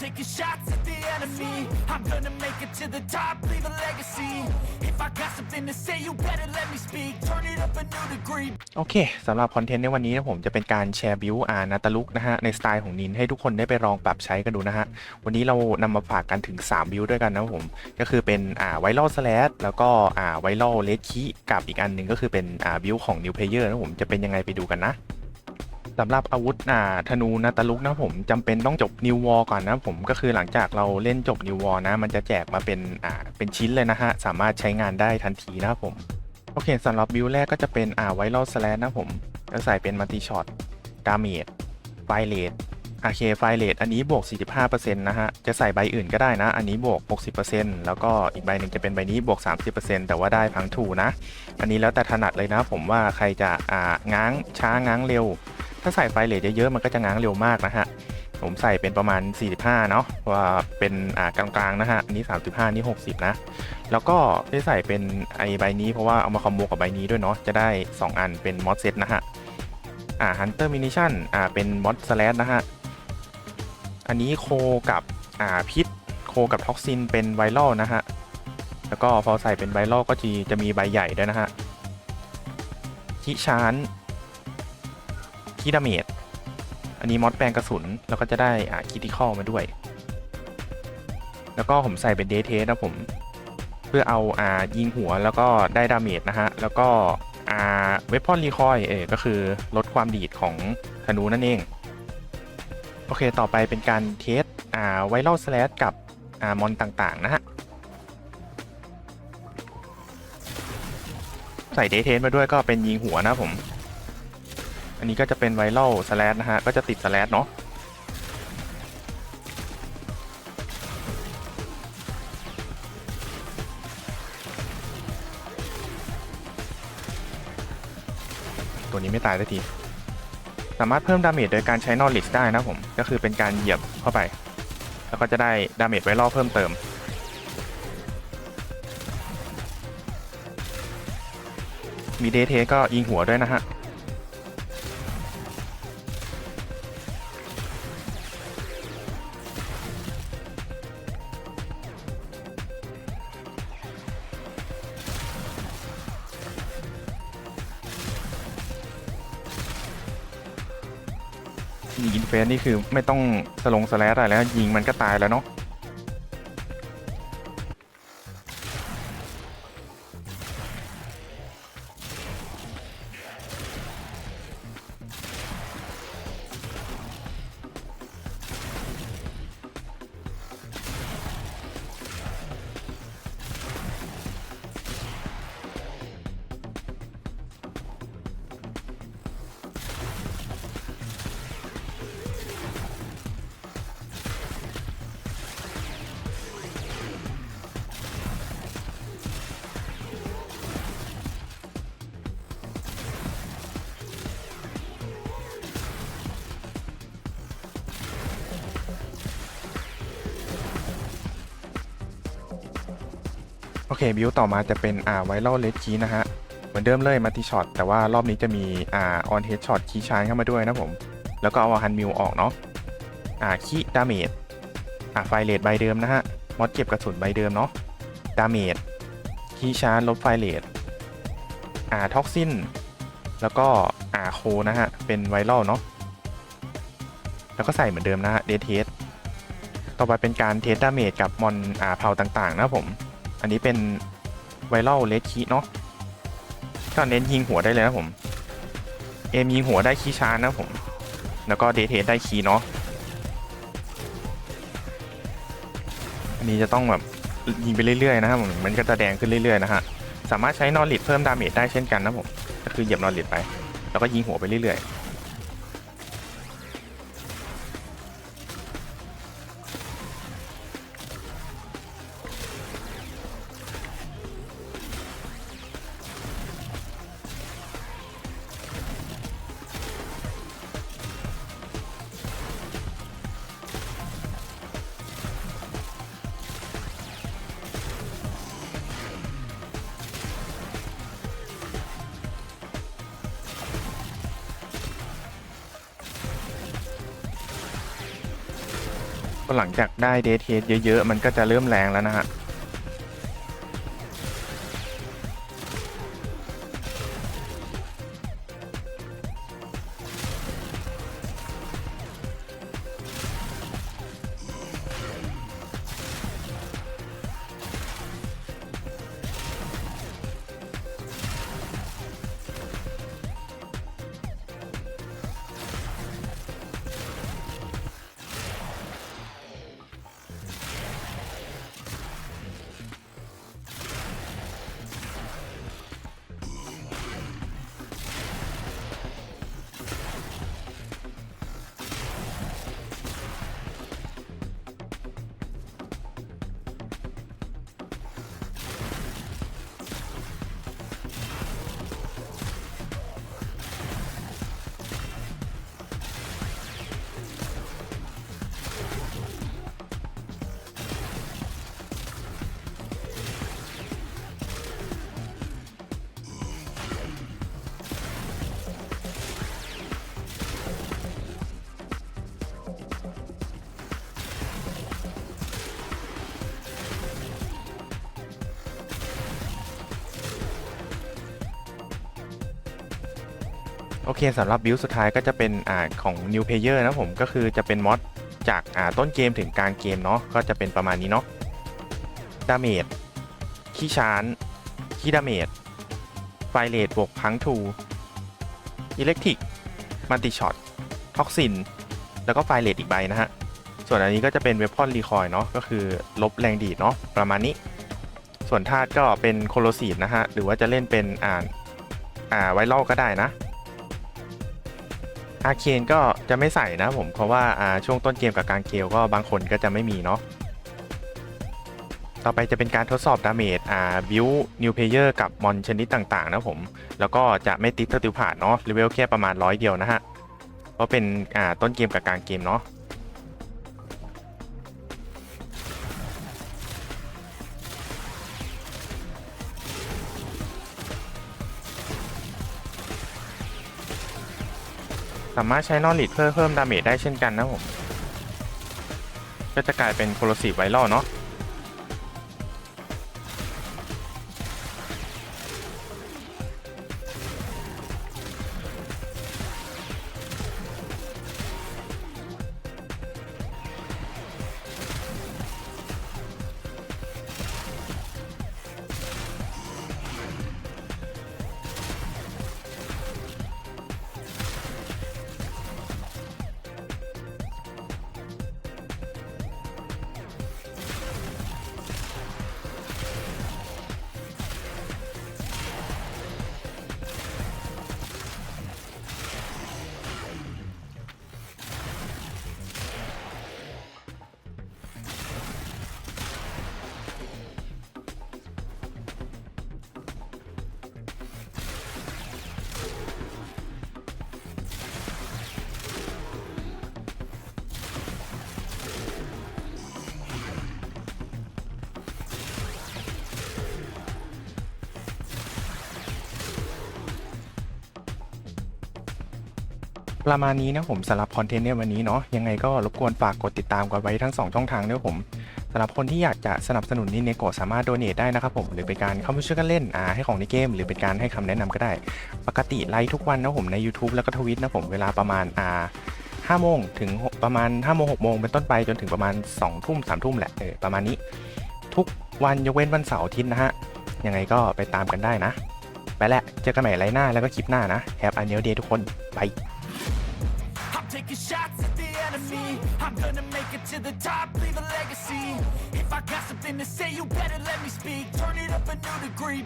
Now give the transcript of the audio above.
taking shots at the enemy. I'm gonna make it to the top, leave a legacy. If I got something to say, you better let me speak. Turn it up a new degree. โอเคสำหรับคอนเทนต์ในวันนี้นะผมจะเป็นการแชร์บิวอานาตาลุกนะฮะในสไตล์ของนินให้ทุกคนได้ไปลองปรับใช้กันดูนะฮะ วันนี้เรานำมาฝากกันถึง 3 บิวด้วยกันนะผม ก็คือเป็นอ่าไวรัลสแลดแล้วก็อ่าไวรัลเลดคีกับอีกอันหนึ่งก็คือเป็นอ่าบิวของนิวเพลเยอร์นะผมจะเป็นยังไงไปดูกันนะ สำหรับอาวุธอ่าธนูนาตาลุกนะผมจำเป็นต้องจบนิววอลก่อนนะผมก็คือหลังจากเราเล่นจบนิววอลนะ มันจะแจกมาเป็นอ่าเป็นชิ้นเลยนะฮะ สามารถใช้งานได้ทันทีนะครับผมโอเคสำหรับบิลแรกก็จะเป็นอ่าไวรัลสแลนนะผมจะใส่เป็นมัลติช็อตดาเมจไฟเลดโอเคไฟเลดอันนี้บวก 45%นะฮะ จะใส่ใบอื่นก็ได้นะ อันนี้บวก 60%แล้วก็อีกใบหนึ่งจะเป็นใบนี้บวก 30%แต่ว่าได้พังถูนะ อันนี้แล้วแต่ถนัดเลยนะผมว่าใครจะอ่าง้างช้าง้างเร็ว ถ้าใส่ไฟเลดเยอะๆมันก็จะง้างเร็วมากนะฮะ ผมใส่เป็นประมาณ 45 เนาะว่าเป็นอ่ากลางๆนะฮะอันนี้ 35 นี่ 60 นะ แล้วก็ได้ใส่เป็นไอใบนี้เพราะว่าเอามาคอมโบกับใบนี้ด้วยเนาะจะได้ 2 อันเป็นมอสเซตนะฮะอ่าฮันเตอร์มินิชั่นอ่าเป็นมอสสแลดนะฮะ อันนี้โคกับอ่าพิษโคกับท็อกซินเป็นไวรัลนะฮะ แล้วก็พอใส่เป็นไวรัลก็จะจะมีใบใหญ่ด้วยนะฮะคิชาน คิดาเมจอันนี้มอดแปลงกระสุน แล้วก็จะได้อ่าคิติคอลมาด้วย แล้วก็ผมใส่เป็นเดทเทสนะผม เพื่อเอาอ่ายิงหัวแล้วก็ได้ดาเมจนะฮะ แล้วก็อ่าเวพอนรีคอยเออก็คือลดความดีดของธนูนั่นเอง โอเคต่อไปเป็นการเทสอ่าไวรัลสแลดกับอ่ามอนต่างๆนะฮะใส่เดทเทสมาด้วยก็เป็นยิงหัวนะผม อันนี้ก็จะเป็นไวรัลสแลดนะฮะ ก็จะติดสแลดเนาะตัวนี้ไม่ตายสักที สามารถเพิ่มดาเมจโดยการใช้นอริสได้นะผม ก็คือเป็นการเหยียบเข้าไป แล้วก็จะได้ดาเมจไวรัลเพิ่มเติมมีเดทเทสก็ยิงหัวด้วยนะฮะ ยิงเฟสนี่คือไม่ต้องสลงสแลดอะไรแล้ว ยิงมันก็ตายแล้วเนาะ โอเคบิวต่อมาจะเป็นอ่าไวรัลเลดคีนะฮะ เหมือนเดิมเลยมาติช็อตแต่ว่ารอบนี้จะมีอ่าออนเฮดช็อตคีชานเข้ามาด้วยนะผม แล้วก็เอาฮันมิวออกเนาะอ่าคีดาเมจอ่าไฟเลดใบเดิมนะฮะมอดเก็บกระสุนใบเดิมเนาะดาเมจคีชานลบไฟเลดอ่าท็อกซินแล้วก็อ่าโคนะฮะ เป็นไวรัลเนาะแล้วก็ใส่เหมือนเดิมนะฮะเดทเทสต่อไปเป็นการเทสดาเมจกับมอนอ่าเผ่าต่างๆ นะผม อันนี้เป็นไวรัลเลดคีเนาะก็เน้นยิงหัวได้เลยนะผม เอมยิงหัวได้คีชานะผม แล้วก็เดทเทสได้คีเนาะ อันนี้จะต้องแบบยิงไปเรื่อยๆนะครับผม มันก็จะแดงขึ้นเรื่อยๆนะฮะ สามารถใช้นอริดเพิ่มดาเมจได้เช่นกันนะผม ก็คือเหยียบนอริดไป แล้วก็ยิงหัวไปเรื่อยๆ หลังจากได้เดทเฮดเยอะๆ มันก็จะเริ่มแรงแล้วนะฮะ อเคสำหรับบิลสุดท้ายก็จะเป็นอ่าของ New Player นะผมก็คือจะเป็นมอดจากอ่าต้นเกมถึงกลางเกมเนาะก็จะเป็นประมาณนี้เนาะดาเมจขี้ชานขี้ดาเมจไฟเลตบวกพังทูอิเล็กทริกมัลติช็อตท็อกซิน แล้วก็ไฟเลตอีกใบนะฮะ ส่วนอันนี้ก็จะเป็นเวพอนรีคอยเนาะก็คือลบแรงดีดเนาะประมาณนี้ ส่วนธาตุก็เป็นโคโลซีดนะฮะ หรือว่าจะเล่นเป็นอ่านอ่าไวรัลก็ได้นะ อาเคนก็จะไม่ใส่นะผมเพราะว่าช่วงต้นเกมกับกลางเกมก็บางคนก็จะไม่มีเนาะต่อไปจะเป็นการทดสอบดาเมจอ่าบิวนิวเพเยอร์กับมอนชนิดต่างๆ นะผม แล้วก็จะไม่ติดสติวผ่านเนาะเลเวลแค่ประมาณร้อยเดียวนะฮะ เพราะเป็นอ่าต้นเกมกับกลางเกมเนาะามารถใช้นอริดเพื่อเพิ่มดาเมจได้เช่นกันนะผม ก็จะกลายเป็นโคลซีไวรัลเนาะ ประมาณนี้นะผมสำหรับคอนเทนต์ในวันนี้เนาะยังไงก็รบกวนฝากกดติดตามกันไว้ทั้ง 2 ช่องทางด้วยผมสำหรับคนที่อยากจะสนับสนุนนินเนโกะสามารถโดเนทได้นะครับผมหรือเป็นการเข้ามาช่วยกันเล่นอ่าให้ของในเกม หรือเป็นการให้คำแนะนำก็ได้ ปกติไลฟ์ทุกวันนะผมใน YouTube แล้วก็ทวิตนะผมเวลาประมาณอ่าห้าโมงถึงประมาณ5โมง6โมงเป็นต้นไปจนถึงประมาณ2ทุ่ม3ทุ่มแหละเออประมาณนี้ ทุกวันยกเว้นวันเสาร์อาทิตย์นะฮะยังไงก็ไปตามกันได้นะ ไปแล้วเจอกันใหม่ไลฟ์หน้าแล้วก็คลิปหน้านะแฮปอันเนลเดย์ทุกคนบาย taking shots at the enemy. I'm gonna make it to the top, leave a legacy. If I got something to say, you better let me speak. Turn it up a new degree,